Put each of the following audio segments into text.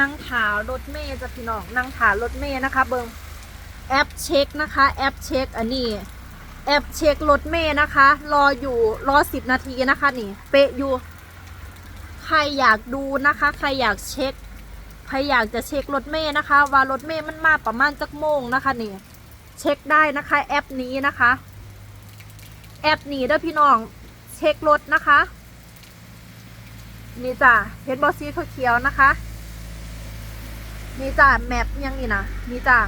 นั่งถารถเมย์จะพี่น้องนั่งถารถเมย์นะคะ เบิงแอปเช็คนะคะ แอปเช็คอันนี้แอปเช็ครถเมย์นะคะ รออยู่รอสิบนาทีนะคะนี่ เป๊ะอยู่ ใครอยากดูนะคะ ใครอยากเช็ค ใครอยากจะเช็ครถเมย์นะคะ ว่ารถเมย์มันมาประมาณจักโมงนะคะนี่ เช็คได้นะคะแอปนี้นะคะ แอปนี้เด้อพี่น้องเช็ครถนะคะ นี่จ้ะเห็นบอซีเขียวๆนะคะ นี่จ้ะแมปยังนี่นะนี่จ้ะ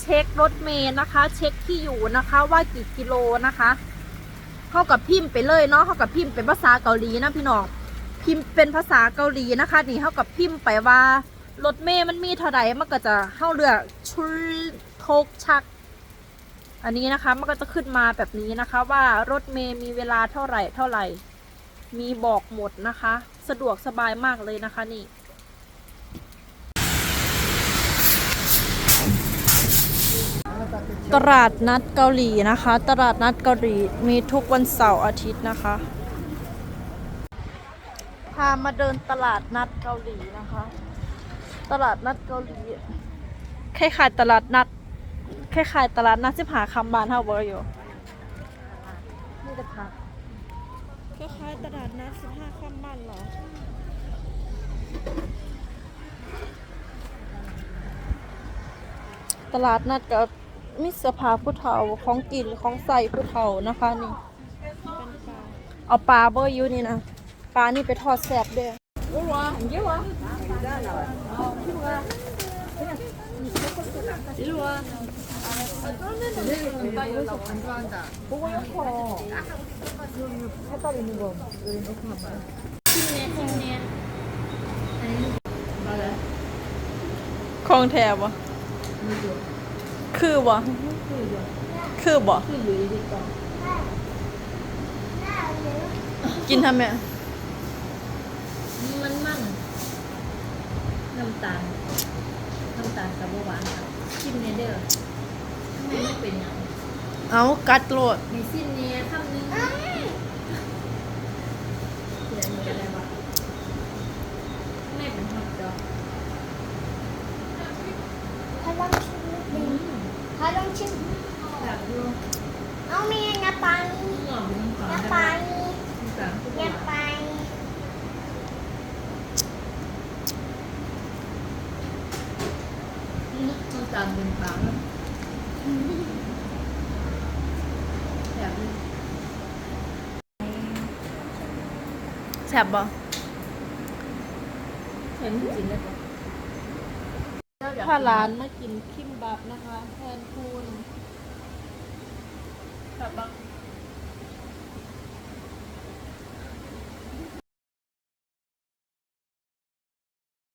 เช็ครถเมย์นะคะ เช็คที่อยู่นะคะว่ากี่กิโลนะคะเข้ากับพิมพ์ไปเลยเนาะเข้ากับพิมพ์เป็นภาษาเกาหลีนะพี่น้องพิมพ์เป็นภาษาเกาหลีนะคะ นี่เท่ากับพิมพ์ไปว่ารถเมย์มันมีเท่าไหร่มันก็จะเข้าเรือชุลโทกชัก อันนี้นะคะมันก็จะขึ้นมาแบบนี้นะคะ ว่ารถเมย์มีเวลาเท่าไหร่เท่าไหร่ มีบอกหมดนะคะ สะดวกสบายมากเลยนะคะนี่ ตลาดนัดเกาหลีนะคะ ตลาดนัดเกาหลีมีทุกวันเสาร์อาทิตย์นะคะ พามาเดินตลาดนัดเกาหลีนะคะ ตลาดนัดเกาหลีคล้ายๆตลาดนัดคล้ายๆตลาดนัดสิบหาคำบานเท่าเบอร์อยู่นี่จะพักคล้ายๆตลาดนัดสิบห้าคำบานเหรอตลาดนัดกับ มิสภาผู้เฒ่าของกินของใส่ผู้เฒ่านะคะนี่ เอาปลาเบอร์ยูนี่นะปลานี่ไปทอดแซ่บเด้อของแถบวะ คือบ่คือบ่กินทำไมมันมันน้ำตาลน้ำตาลกับหวานครับชิมเนเด้อทำไมไม่เป็นอย่างเอากัดโลดในสิ้นเนี้ยคำนึงเดี๋ยวมันจะได้ว่าไม่เป็นฮอตดอก ถ้าลองชิมแบบรวมเอาเมียอย่าไปห อมน้ำตาหลยปะถ้าร้านมากินคิมบับนะคะ แทนคูนแบบบาง